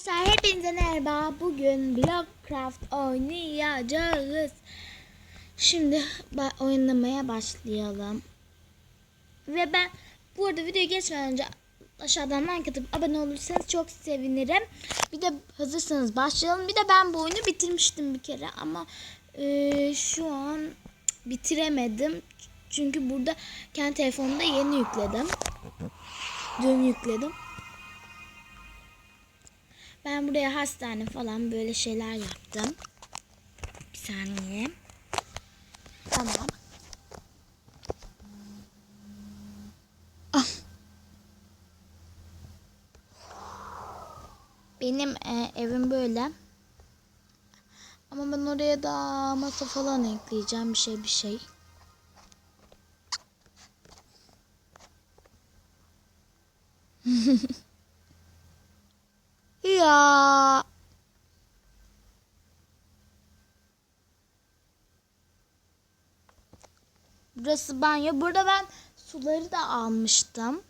Arkadaşlar hepinize merhaba. Bugün Blockcraft oynayacağız. Şimdi oynamaya başlayalım. Ve ben bu arada videoya geçmeden önce aşağıdan like atıp abone olursanız çok sevinirim. Bir de hazırsanız başlayalım. Bir de ben bu oyunu bitirmiştim bir kere ama e, şu an bitiremedim. Çünkü burada kendi telefonumda yeni yükledim. Dün yükledim. Ben buraya hastane falan böyle şeyler yaptım. Bir saniye. Tamam. Ah. Benim e, evim böyle. Ama ben oraya da masa falan ekleyeceğim bir şey bir şey. Ya. Burası banyo. Burada ben suları da almıştım.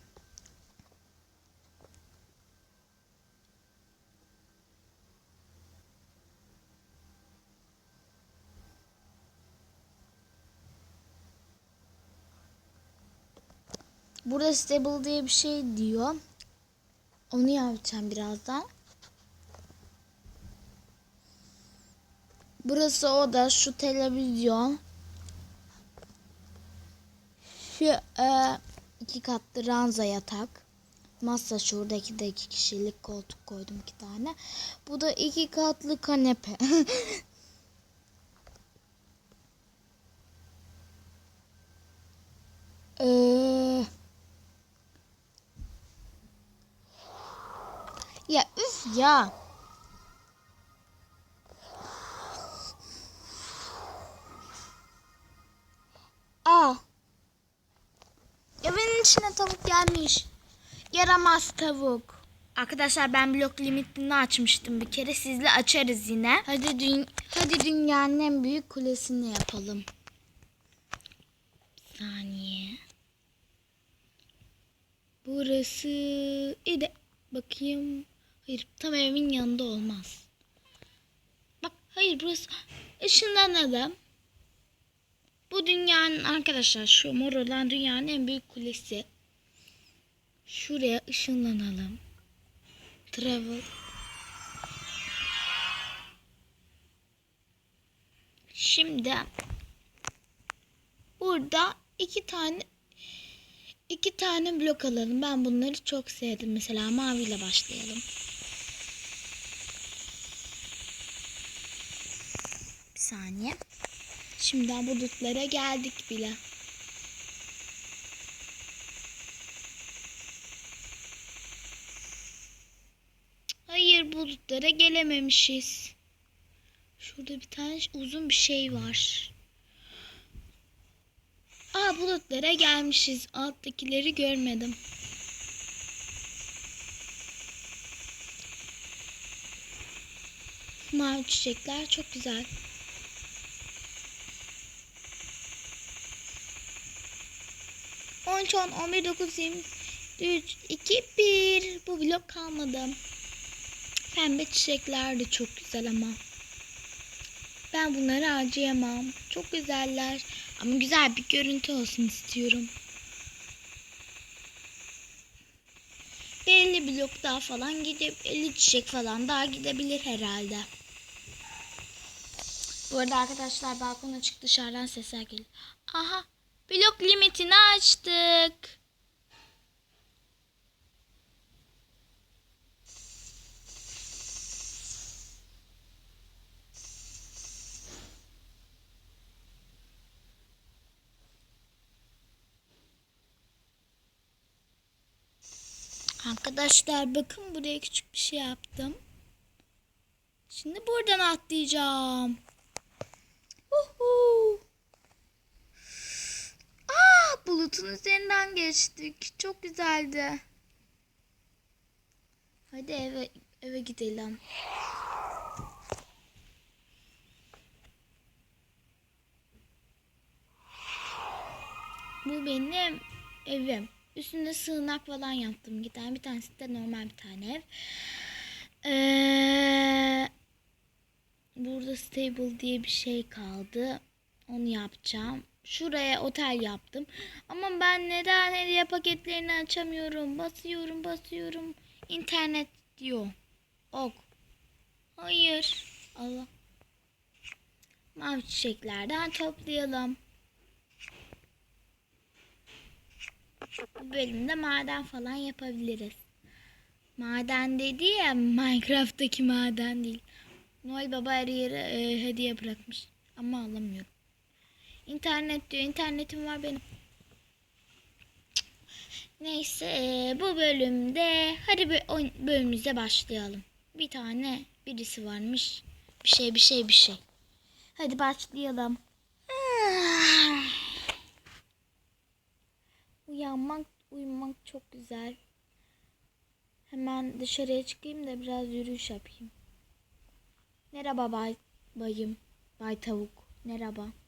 Burada stable diye bir şey diyor. Onu yapacağım birazdan. Burası oda, şu televizyon. Şu e, iki katlı ranza yatak. Masa şuradaki de iki kişilik koltuk koydum iki tane. Bu da iki katlı kanepe. Eee... Ya üf ya. Aa. Evin içine tavuk gelmiş. Yaramaz tavuk. Arkadaşlar ben blok limitini açmıştım bir kere. Sizle açarız yine. Hadi dün hadi dünyanın en büyük kulesini yapalım. Bir saniye. Burası iyi de bakayım. Hayır tam evimin yanında olmaz. Bak hayır burası ışınlanalım. Bu dünyanın arkadaşlar şu mor olan dünyanın en büyük kulesi. Şuraya ışınlanalım. Travel. Şimdi burada iki tane iki tane blok alalım. Ben bunları çok sevdim. Mesela maviyle başlayalım. Bir saniye. Şimdiden bulutlara geldik bile. Hayır bulutlara gelememişiz. Şurada bir tane uzun bir şey var. Aa bulutlara gelmişiz. Alttakileri görmedim. Mavi çiçekler çok güzel. On, üç, on, on bir, dokuz, yirmi, üç, iki, bir. Bu blok kalmadı. Pembe çiçekler de çok güzel ama. Ben bunları harcayamam. Çok güzeller. Ama güzel bir görüntü olsun istiyorum. 50 blok daha falan gidip 50 çiçek falan daha gidebilir herhalde. Bu arada arkadaşlar balkona çık dışarıdan sesler geliyor. Aha blok limitini açtık. Arkadaşlar bakın buraya küçük bir şey yaptım. Şimdi buradan atlayacağım. Uhu. Aa, bulutun üzerinden geçtik. Çok güzeldi. Hadi eve eve gidelim. Bu benim evim. Üstünde sığınak falan yaptım. Tane bir tanesi de normal bir tane ev. Ee, Şurada stable diye bir şey kaldı. Onu yapacağım. Şuraya otel yaptım. Ama ben neden hediye paketlerini açamıyorum? Basıyorum basıyorum. İnternet diyor. Ok. Hayır. Allah. Mavi çiçeklerden toplayalım. Bu bölümde maden falan yapabiliriz. Maden dedi ya Minecraft'taki maden değil. Noel Baba her yere e, hediye bırakmış. Ama alamıyorum. İnternet diyor. İnternetim var benim. Neyse e, bu bölümde hadi oyun- bölümümüze başlayalım. Bir tane birisi varmış. Bir şey bir şey bir şey. Hadi başlayalım. Uyanmak, uyumak çok güzel. Hemen dışarıya çıkayım da biraz yürüyüş yapayım. Merhaba bay, bayım. Bay tavuk. Merhaba.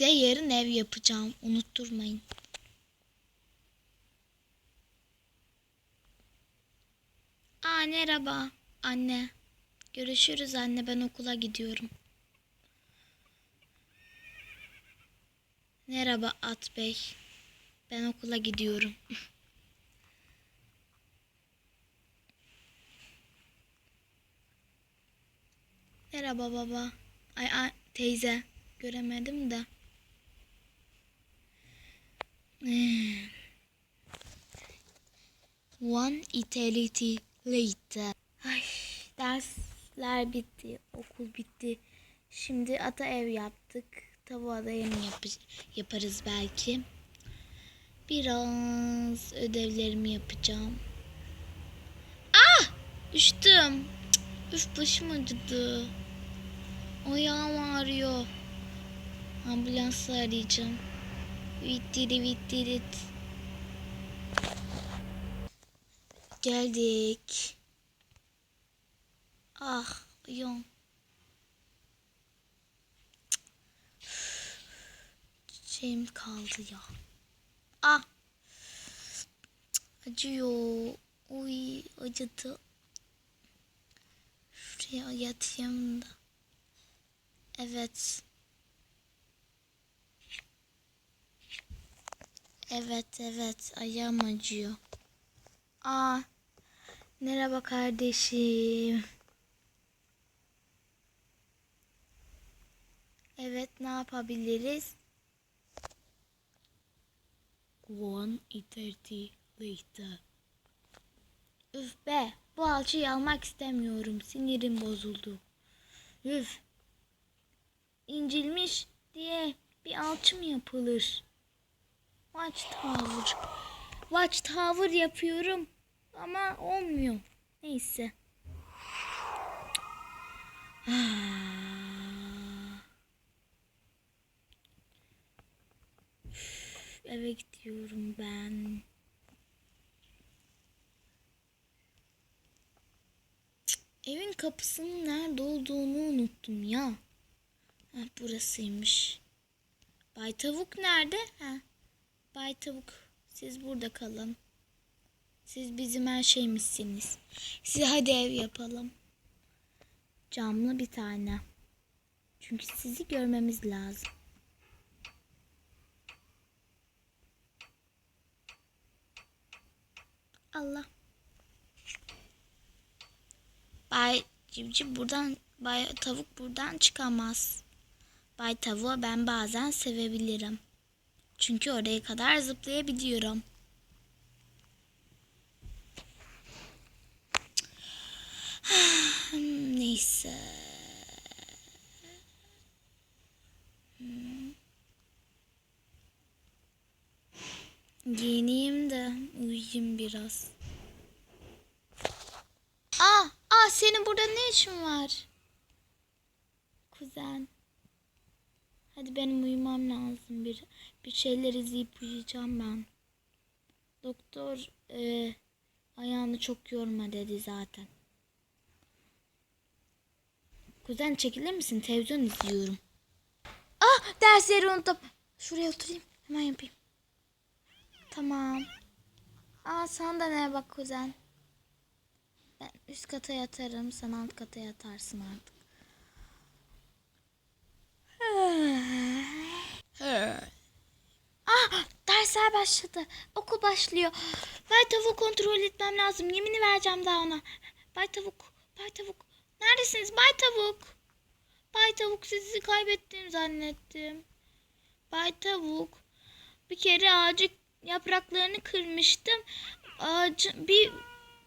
Size yarın ev yapacağım. Unutturmayın. Aa merhaba anne. Görüşürüz anne ben okula gidiyorum. Merhaba At Bey. Ben okula gidiyorum. Merhaba baba. Ay, ay teyze. Göremedim de. One eternity later. Ay, dersler bitti. Okul bitti. Şimdi ata ev yaptık. Tavuğa da yem yap- yaparız belki. Biraz ödevlerimi yapacağım. Ah! Düştüm. Cık, Üf başım acıdı. Ayağım ağrıyor. Ambulansı arayacağım. Vittiri vittirit. Geldik. Ah ayağım. Şeyim kaldı ya. Ah. Acıyor. Uy acıdı. Şuraya yatayım da. Evet. Evet evet ayağım acıyor. Aa. Merhaba kardeşim. Evet ne yapabiliriz? One eternity later. Üf be bu alçıyı almak istemiyorum. Sinirim bozuldu. Üf. İncilmiş diye bir alçı mı yapılır? Watchtower. Watchtower yapıyorum ama olmuyor. Neyse. Üf, Eve gidiyorum ben. Evin kapısının nerede olduğunu unuttum ya. Ha, burasıymış. Bay Tavuk nerede? Ha. Bay Tavuk siz burada kalın. Siz bizim her şeymişsiniz. Size hadi ev yapalım. Camlı bir tane. Çünkü sizi görmemiz lazım. Allah. Bay Civciv buradan, Bay Tavuk buradan çıkamaz. Bay Tavuğu ben bazen sevebilirim. Çünkü oraya kadar zıplayabiliyorum. Neyse. Hmm. Giyineyim de uyuyayım biraz. Aa, aa senin burada ne işin var? Kuzen. Hadi benim uyumam lazım. Bir bir şeyler izleyip uyuyacağım ben. Doktor e, ayağını çok yorma dedi zaten. Kuzen çekilir misin? Televizyon izliyorum. Ah dersleri unuttum. Şuraya oturayım. Hemen yapayım. Tamam. Aa sandalyeye bak kuzen. Ben üst kata yatarım. Sen alt kata yatarsın artık ah dersler başladı. Okul başlıyor. Bay Tavuk kontrol etmem lazım. Yemini vereceğim daha ona. Bay Tavuk, Bay Tavuk. Neredesiniz Bay Tavuk? Bay Tavuk sizi kaybettim zannettim. Bay Tavuk. Bir kere ağacı yapraklarını kırmıştım. Ağacı bir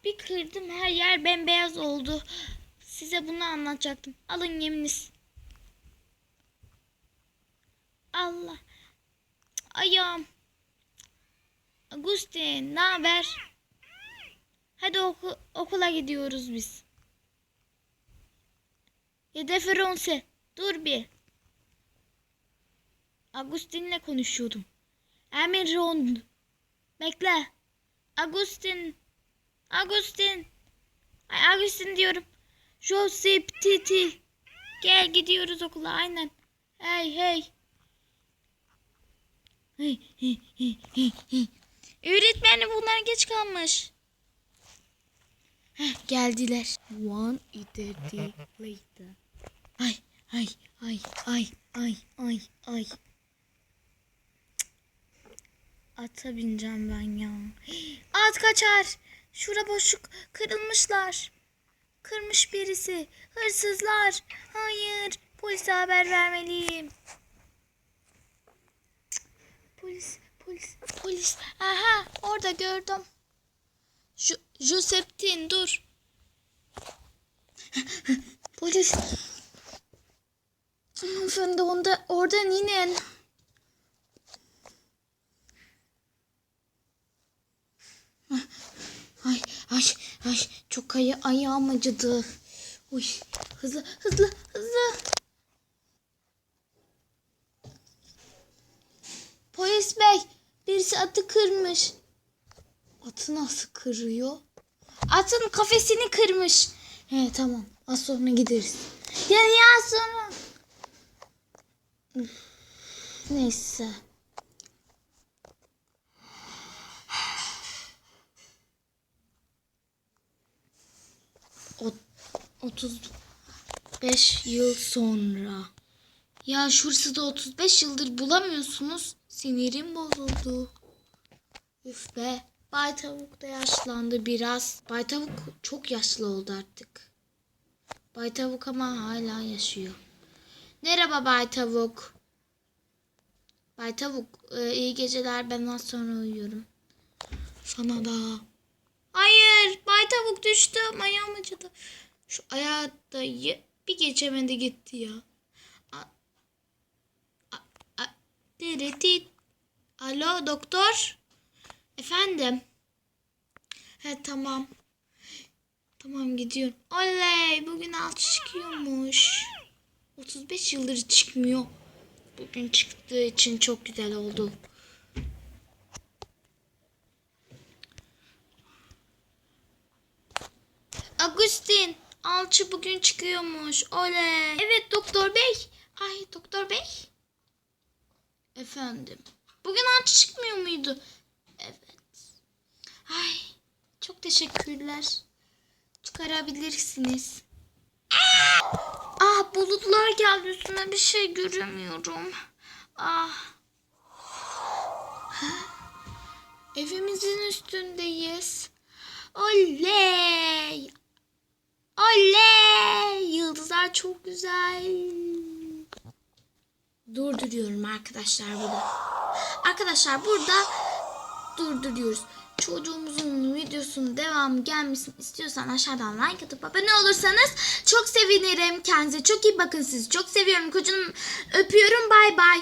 bir kırdım her yer bembeyaz oldu. Size bunu anlatacaktım. Alın yeminiz. Allah. Ayağım. Agustin, ne haber? Hadi oku- okula gidiyoruz biz. Ya Deferonse, dur bir. Agustin'le konuşuyordum. Emir Rond. Bekle. Agustin. Agustin. Ay Agustin diyorum. Josep Titi. Gel gidiyoruz okula aynen. Hey hey. Hey, hey, hey, hey, hey. Öğretmenim bunlar geç kalmış. Heh, geldiler. One eternity later. Ay ay ay ay ay ay ay. Ata bineceğim ben ya. At kaçar. Şura boşluk kırılmışlar. Kırmış birisi. Hırsızlar. Hayır. Polise haber vermeliyim. Polis, polis, polis. Aha, orada gördüm. Ju Joseptin dur. polis. Hanımefendi onda, oradan inin. Ay, ay, ay, çok aya ayağım acıdı. Uy, hızlı, hızlı, hızlı. Polis bey, birisi atı kırmış. Atı nasıl kırıyor? Atın kafesini kırmış. He tamam, az sonra gideriz. Ya ya sonra. Neyse. O, 35 yıl sonra. Ya şurası da 35 yıldır bulamıyorsunuz. Sinirim bozuldu. Üf be. Bay Tavuk da yaşlandı biraz. Bay Tavuk çok yaşlı oldu artık. Bay Tavuk ama hala yaşıyor. Merhaba Bay Tavuk. Bay Tavuk e, iyi geceler ben az sonra uyuyorum. Sana da. Hayır Bay Tavuk düştü. Ayağım acıdı. Şu ayağı da ye- bir geçemedi gitti ya. Diritit. Alo doktor. Efendim. He tamam. Tamam gidiyorum. Oley bugün alt çıkıyormuş. 35 yıldır çıkmıyor. Bugün çıktığı için çok güzel oldu. Agustin, alçı bugün çıkıyormuş. Oley. Evet doktor bey. Ay doktor bey. Efendim. Bugün alçı çıkmıyor muydu? Evet. Ay çok teşekkürler. Çıkarabilirsiniz. Ah bulutlar geldi üstüne bir şey göremiyorum. Ah. Evimizin üstündeyiz. Oley! Oley! Yıldızlar çok güzel. Durduruyorum arkadaşlar burada. Arkadaşlar burada durduruyoruz. Çocuğumuzun videosunun devamı gelmesini istiyorsan aşağıdan like atıp abone olursanız çok sevinirim. Kendinize çok iyi bakın sizi. Çok seviyorum. Kocanım öpüyorum. Bay bay.